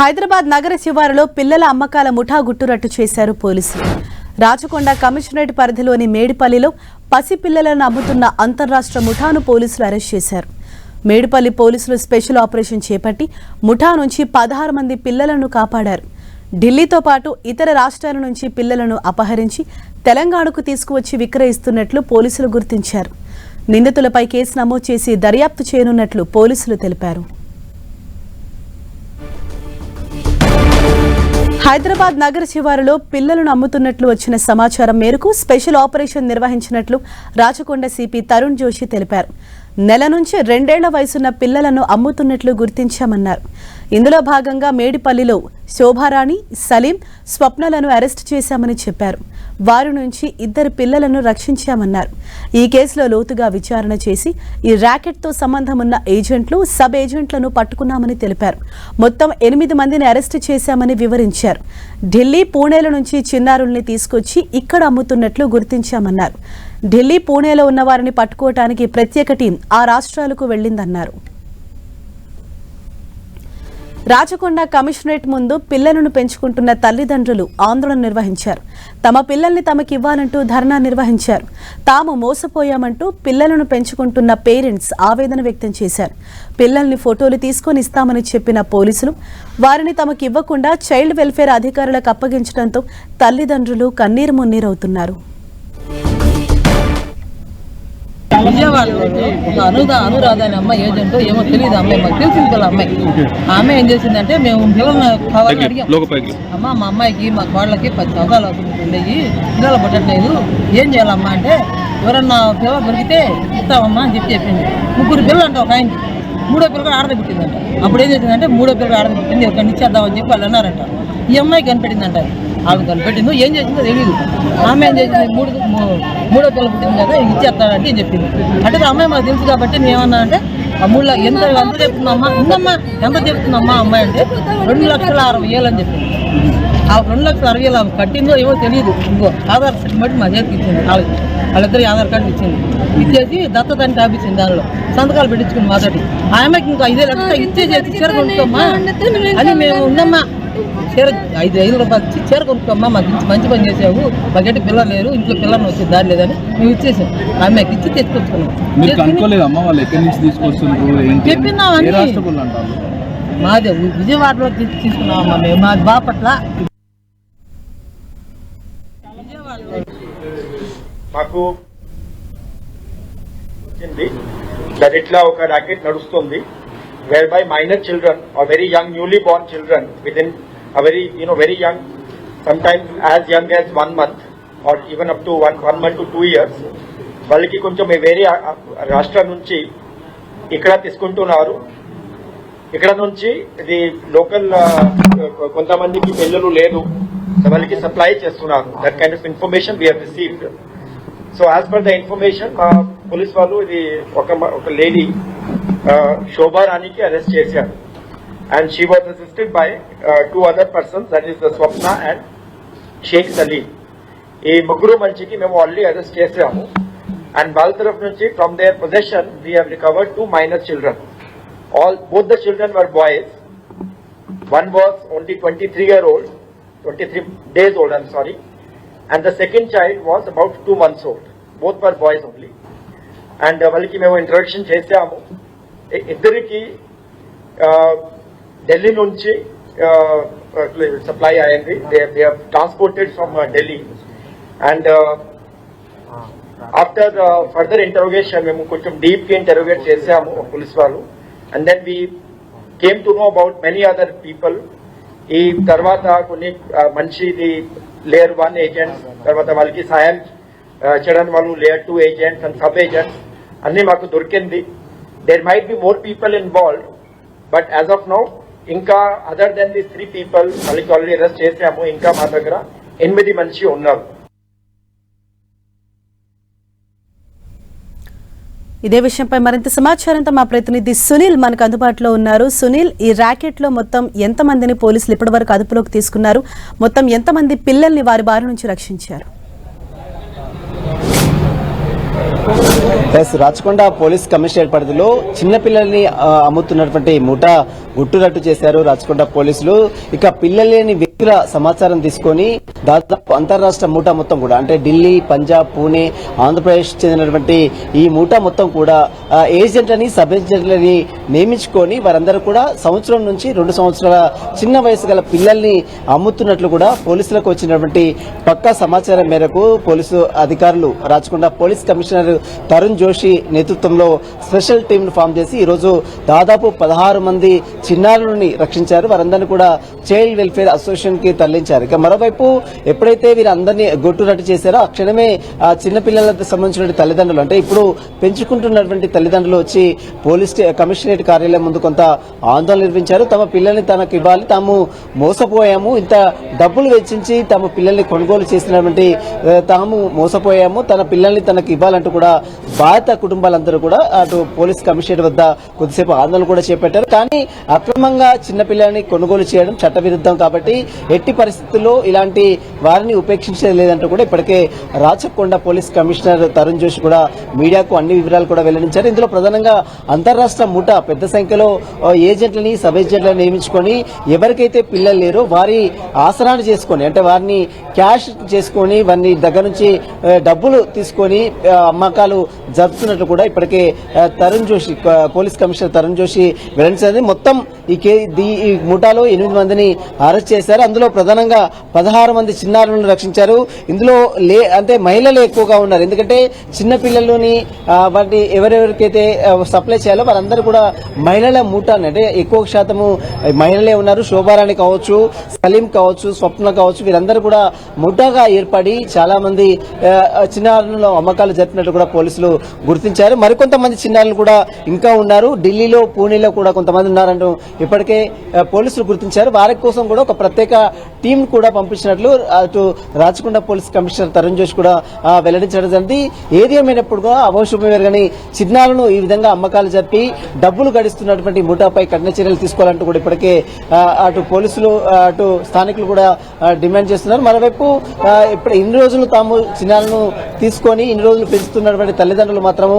హైదరాబాద్ నగర శివారులో పిల్లల అమ్మకాల ముఠా గుట్టురట్టు చేశారు పోలీసులు. రాచకొండ కమిషనరేట్ పరిధిలోని మేడిపల్లిలో పసిపిల్లలను అమ్ముతున్న అంతర్రాష్ట్ర ముఠాను పోలీసులు అరెస్ట్ చేశారు. మేడిపల్లి పోలీసులు స్పెషల్ ఆపరేషన్ చేపట్టి ముఠా నుంచి పదహారు మంది పిల్లలను కాపాడారు. ఢిల్లీతో పాటు ఇతర రాష్ట్రాల నుంచి పిల్లలను అపహరించి తెలంగాణకు తీసుకువచ్చి విక్రయిస్తున్నట్లు పోలీసులు గుర్తించారు. నిందితులపై కేసు నమోదు చేసి దర్యాప్తు చేయనున్నట్లు పోలీసులు తెలిపారు. హైదరాబాద్ నగర శివారులో పిల్లలను అమ్ముతున్నట్లు వచ్చిన సమాచారం మేరకు స్పెషల్ ఆపరేషన్ నిర్వహించినట్లు రాచకొండ సిపి తరుణ్ జోషి తెలిపారు. నెల నుంచి రెండేళ్ళ వయసున్న పిల్లలను అమ్ముతున్నట్లు గుర్తించామన్నారు. ఇందులో భాగంగా మేడిపల్లిలో శోభారాణి సలీం స్వప్నలను అరెస్టు చేశామని చెప్పారు. వారి నుంచి ఇద్దరు పిల్లలను రక్షించామన్నారు. ఈ కేసులో లోతుగా విచారణ చేసి ఈ ర్యాకెట్తో సంబంధం ఉన్న ఏజెంట్లు సబ్ ఏజెంట్లను పట్టుకున్నామని తెలిపారు. మొత్తం ఎనిమిది మందిని అరెస్టు చేశామని వివరించారు. ఢిల్లీ పూణేల నుంచి చిన్నారుల్ని తీసుకొచ్చి ఇక్కడ అమ్ముతున్నట్లు గుర్తించామన్నారు. ఢిల్లీ పూణేలో ఉన్న వారిని పట్టుకోవటానికి ప్రత్యేక టీం ఆ రాష్ట్రాలకు వెళ్ళిందన్నారు రాచకొండ కమిషనరేట్ ముందు పిల్లలను పెంచుకుంటున్న తల్లిదండ్రులు ఆందోళన నిర్వహించారు. తమ పిల్లల్ని తమకివ్వాలంటూ ధర్నా నిర్వహించారు. తాము మోసపోయామంటూ పిల్లలను పెంచుకుంటున్న పేరెంట్స్ ఆవేదన వ్యక్తం చేశారు. పిల్లల్ని ఫోటోలు తీసుకొని ఇస్తామని చెప్పిన పోలీసులు వారిని తమకివ్వకుండా చైల్డ్ వెల్ఫేర్ అధికారులకు అప్పగించడంతో తల్లిదండ్రులు కన్నీరు మున్నీరవుతున్నారు. అనుద అనురాధ అనే అమ్మాయి ఏజెంట్ ఏమో తెలియదు అమ్మాయి మాకు తెలిసింది పిల్ల అమ్మాయి. ఆ అమ్మాయి ఏం చేసిందంటే మేము పిల్లల్ని కావాలని అడిగాం. అమ్మ మా అమ్మాయికి మా కోళ్ళకి పది సంవత్సరాలు అవుతుంది పిల్లలు పుట్టట్లేదు. ఏం చేయాలమ్మా అంటే ఎవరన్నా పిల్ల దొరికితే ఇస్తామమ్మా అని చెప్పి చెప్పింది. ముగ్గురు పిల్లలు అంట ఒక ఆయనకి. మూడో పిల్లగా ఆడద పుట్టిందంట. అప్పుడు ఏం చేసిందంటే మూడో పిల్లగా ఆడద పుట్టింది ఒక ఇచ్చేద్దామని చెప్పి వాళ్ళు అన్నారంట. ఈ అమ్మాయి కనిపెట్టిందంట. ఆమె కనిపెట్టిందో ఏం చేసిందో తెలియదు ఆమె ఏం చేసింది? మూడు మూడో పిల్ల పుట్టింది కదా ఇచ్చేస్తాడంటే అని చెప్పింది. అంటే ఆ అమ్మాయి మాకు తెలుసు కాబట్టి నేను ఏమన్నా అంటే ఆ మూడు ల- ఎంత ఎంత చెప్తుందమ్మా ఉందమ్మా ఎంత చెప్తుందమ్మా అమ్మాయి అంటే రెండు లక్షల అరవై వేలు అని చెప్పింది. ఆ రెండు లక్షల అరవై వేలు ఆమె కట్టిందో ఏమో తెలియదు ఇంకో ఆధార్ బట్టి మా చేతికి ఇచ్చింది. వాళ్ళకి వాళ్ళిద్దరు ఆధార్ కార్డు ఇచ్చింది. ఇచ్చేసి దత్తత అని టాపిచ్చింది దానిలో. సంతకాలు పెట్టించుకుని మాతోటి. ఆ అమ్మాయికి ఇంకా ఐదే లక్షలు ఇచ్చేసి చీర కొనుక్కోమ్మా అని మేము ఉందమ్మా. చీర ఐదు ఐదు రూపాయలు ఇచ్చి చీర కొనుక్కోమ్మా మాకు ఇచ్చి మంచి పని చేసావు మాకంటే పిల్లలు లేరు ఇంట్లో పిల్లలు వచ్చే దారి లేదని మేము ఇచ్చేసాం. ఆ అమ్మాయికి ఇచ్చి? చెప్పినాం అంటారు? మాదే విజయవాడలో తీసుకున్నామమ్మా మేము మాది బాపట్ల. మాకు వచ్చింది. దట్ ఇట్లా ఒక ర్యాకెట్ నడుస్తుంది. Whereby minor children are very young newly born children with very, you very you know very young as young young one one month or even up one, one one month two two years వాళ్ళకి కొంచెం వేరే రాష్ట్రం నుంచి ఇక్కడ తీసుకుంటున్నారు. ఇక్కడ నుంచి ఇది లోకల్ కొంతమందికి పిల్లలు లేదు. వాళ్ళకి సప్లై చేస్తున్నారు. That kind of information we are received so as per the information మా పోలీస్ వాళ్ళు ఇది ఒక ఒక లేడీ శోభారాణికి అరెస్ట్ చేశారు. And she was assisted by two other persons that is the Swapna and Sheikh Saleem ఈ ముగ్గురు మంచికి మేము ఆల్రెడీ అరెస్ట్ చేసాము అండ్ వాళ్ళ తరఫు నుంచి from their position we have recovered two minor children all both the children were boys. One was only 23 year old, 23 days old. I'm sorry, and the second child was about two months old. Both were boys only. And uh, వాళ్ళకి మేము introduction చేసాము ఇ- ఇద్దరికి ఢిల్లీ నుంచి supply అయింది. They transported from Delhi and after further interrogation మేము కొంచెం డీప్గా interrogate చేసాము పోలీస్ వాళ్ళు. And then we came to know about many other people ఈ తర్వాత కొన్ని మంచిది లేయర్ వన్ ఏజెంట్స్ తర్వాత వాళ్ళకి సాయం చేయడానికి వాళ్ళు layer two agents and sub agents అన్ని మాకు దొరికింది. There might be more people involve but as of now ఇంకా other than the three people వాళ్ళకి ఆల్రెడీ అరెస్ట్ చేసాము ఇంకా మా దగ్గర ఎనిమిది మంచి ఉన్నారు. ఇదే విషయంపై మరింత సమాచారంతో మా ప్రతినిధి సునీల్ మనకు అందుబాటులో ఉన్నారు. సునీల్ ఈ ర్యాకెట్లో మొత్తం ఎంతమందిని పోలీసులు ఇప్పటివరకు అదుపులోకి తీసుకున్నారు? మొత్తం ఎంతమంది పిల్లల్ని వారి బారి నుంచి రక్షించారు? ఎస్ రాచకొండ పోలీస్ కమిషనరేట్ పరిధిలో చిన్నపిల్లల్ని ఆ, అమ్ముతున్నటువంటి ముఠా గుట్టురట్టు చేశారు రాచకొండ పోలీసులు. ఇక పిల్లలేని వ్యక్తుల సమాచారం తీసుకొని దాదాపు అంతరాష్ట్ర మూటా మొత్తం కూడా అంటే ఢిల్లీ పంజాబ్ పూణే ఆంధ్రప్రదేశ్ చెందినటువంటి ఈ మూటా మొత్తం కూడా ఏజెంట్ అని సబ్ ఏజెంట్లని నియమించుకొని వారందరూ కూడా సంవత్సరం నుంచి రెండు సంవత్సరాల చిన్న వయసు గల పిల్లల్ని అమ్ముతున్నట్లు కూడా పోలీసులకు వచ్చినటువంటి పక్కా సమాచారం మేరకు పోలీసు అధికారులు రాచకొండ పోలీస్ కమిషనర్ తరుణ్ జోషి నేతృత్వంలో స్పెషల్ టీంను ఫామ్ చేసి ఈరోజు దాదాపు పదహారు మంది చిన్నారులని రక్షించారు. వారందరినీ కూడా చైల్డ్ వెల్ఫేర్ అసోసియేషన్కి తరలించారు. ఇక మరోవైపు ఎప్పుడైతే వీరందరినీ గొట్టునట్టు చేశారో ఆ క్షణమే ఆ చిన్నపిల్లలకు సంబంధించిన తల్లిదండ్రులు అంటే ఇప్పుడు పెంచుకుంటున్నటువంటి తల్లిదండ్రులు వచ్చి పోలీస్ కమిషనరేట్ కార్యాలయం ముందు కొంత ఆందోళన నిర్వహించారు. తమ పిల్లల్ని తనకు ఇవ్వాలి తాము మోసపోయాము ఇంత డబ్బులు వెచ్చించి తమ పిల్లల్ని కొనుగోలు చేసినటువంటి తాము మోసపోయాము తన పిల్లల్ని తనకు ఇవ్వాలంటూ కూడా బాధిత కుటుంబాలందరూ కూడా అటు పోలీస్ కమిషనరేట్ వద్ద కొద్దిసేపు ఆందోళన కూడా చేపట్టారు. కానీ అక్రమంగా చిన్నపిల్లల్ని కొనుగోలు చేయడం చట్టవిరుద్ధం కాబట్టి ఎట్టి పరిస్థితుల్లో ఇలాంటి వారిని ఉపేక్షించలేదంటూ కూడా ఇప్పటికే రాచకొండ పోలీస్ కమిషనర్ తరుణ్ జోషి కూడా మీడియాకు అన్ని వివరాలు కూడా వెల్లడించారు. ఇందులో ప్రధానంగా అంతరాష్ట్ర ముఠా పెద్ద సంఖ్యలో ఏజెంట్లని సబ్ ఏజెంట్లను నియమించుకొని ఎవరికైతే పిల్లలు లేరో వారి ఆసరాన్ని చేసుకొని అంటే వారిని క్యాష్ చేసుకొని వారిని దగ్గర నుంచి డబ్బులు తీసుకొని అమ్మకాలు జరుపుతున్నట్లు కూడా ఇప్పటికే తరుణ్ జోషి పోలీస్ కమిషనర్ తరుణ్ జోషి వెల్లడించారు మొత్తం ఈ కే ఈ ముఠాలో ఎనిమిది మందిని అరెస్ట్ చేశారు. అందులో ప్రధానంగా పదహారు మంది చిన్నారులను రక్షించారు. ఇందులో లే అంటే మహిళలు ఎక్కువగా ఉన్నారు. ఎందుకంటే చిన్నపిల్లల్లోని వాటి ఎవరెవరికైతే సప్లై చేయాలో వారందరూ కూడా మహిళల మూటాన్ని అంటే ఎక్కువ శాతము మహిళలే ఉన్నారు. శోభారాణి కావచ్చు సలీం కావచ్చు స్వప్న కావచ్చు వీరందరూ కూడా ముఠాగా ఏర్పడి చాలా మంది చిన్నారులలో అమ్మకాలు జరిపినట్టు కూడా పోలీసులు గుర్తించారు. మరికొంతమంది చిన్నారులు కూడా ఇంకా ఉన్నారు. ఢిల్లీలో పూణేలో కూడా కొంతమంది ఉన్నారంటూ ఇప్పటికే పోలీసులు గుర్తించారు. వారి కోసం కూడా ఒక ప్రత్యేక టీం కూడా పంపించినట్లు అటు రాచకొండ పోలీస్ కమిషనర్ తరుణ్ జోష్ కూడా వెల్లడించడం జరిగింది. ఏది ఏమైనప్పుడు కూడా అవశుభం కానీ చిహ్నాలను ఈ విధంగా అమ్మకాలు జరిపి డబ్బులు గడిస్తున్నటువంటి ముఠాపై కఠిన చర్యలు తీసుకోవాలంటూ కూడా ఇప్పటికే అటు పోలీసులు అటు స్థానికులు కూడా డిమాండ్ చేస్తున్నారు. మరోవైపు ఇప్పుడు ఇన్ని రోజులు తాము చిహ్నాలను తీసుకొని ఇన్ని రోజులు పెంచుతున్నటువంటి తల్లిదండ్రులు మాత్రము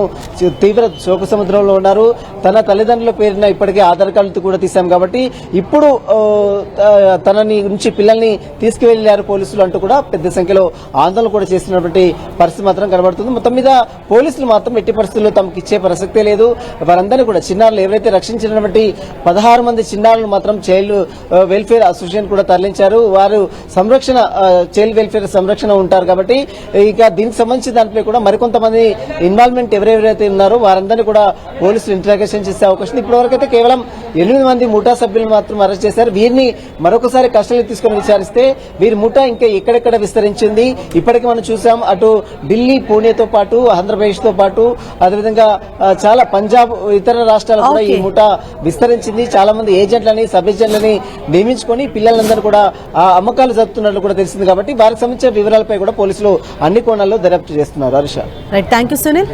తీవ్ర శోక సముద్రంలో ఉన్నారు. తన తల్లిదండ్రుల పేరున ఇప్పటికే ఆధార్ కార్డులు కూడా తీశాం కాబట్టి ఇప్పుడు తనని నుంచి పిల్లల్ని తీసుకువెళ్ళారు పోలీసులు అంటూ కూడా పెద్ద సంఖ్యలో ఆందోళన కూడా చేసినటువంటి పరిస్థితి మాత్రం కనబడుతుంది. మొత్తం మీద పోలీసులు మాత్రం ఎట్టి పరిస్థితుల్లో తమకు ఇచ్చే ప్రసక్తే లేదు. వారందరినీ కూడా చిన్నారులు ఎవరైతే రక్షించినటువంటి పదహారు మంది చిన్నారులు మాత్రం చైల్డ్ వెల్ఫేర్ అసోసియేషన్ కూడా తరలించారు. వారు సంరక్షణ చైల్డ్ వెల్ఫేర్ సంరక్షణ ఉంటారు కాబట్టి ఇక దీనికి సంబంధించి దాంట్లో కూడా మరికొంతమంది ఇన్వాల్వ్మెంట్ ఎవరెవరైతే ఉన్నారో వారందరినీ కూడా పోలీసులు ఇంట్రాగేషన్ చేసే అవకాశం ఇప్పటివరకు అయితే కేవలం ఎనిమిది మంది ముఠా సభ్యులను మాత్రం అరెస్ట్ చేశారు. వీరిని మరొకసారి కస్టడీ తీసుకొని విచారిస్తే వీరి ముఠా ఇంకా ఎక్కడెక్కడ విస్తరించింది? ఇప్పటికి మనం చూసాం అటు ఢిల్లీ పూణేతో పాటు ఆంధ్రప్రదేశ్తో పాటు అదేవిధంగా చాలా పంజాబ్ ఇతర రాష్ట్రాలు కూడా ఈ. ముఠా విస్తరించింది. చాలా మంది ఏజెంట్లని సబ్ ఏజెంట్లని నియమించుకొని పిల్లలందరూ కూడా ఆ అమ్మకాలు జరుపుతున్నట్లు కూడా తెలిసింది కాబట్టి వారికి సంబంధించిన వివరాలపై కూడా పోలీసులు అన్ని కోణాల్లో దర్యాప్తు చేస్తున్నారు. Harsha right thank you Sunil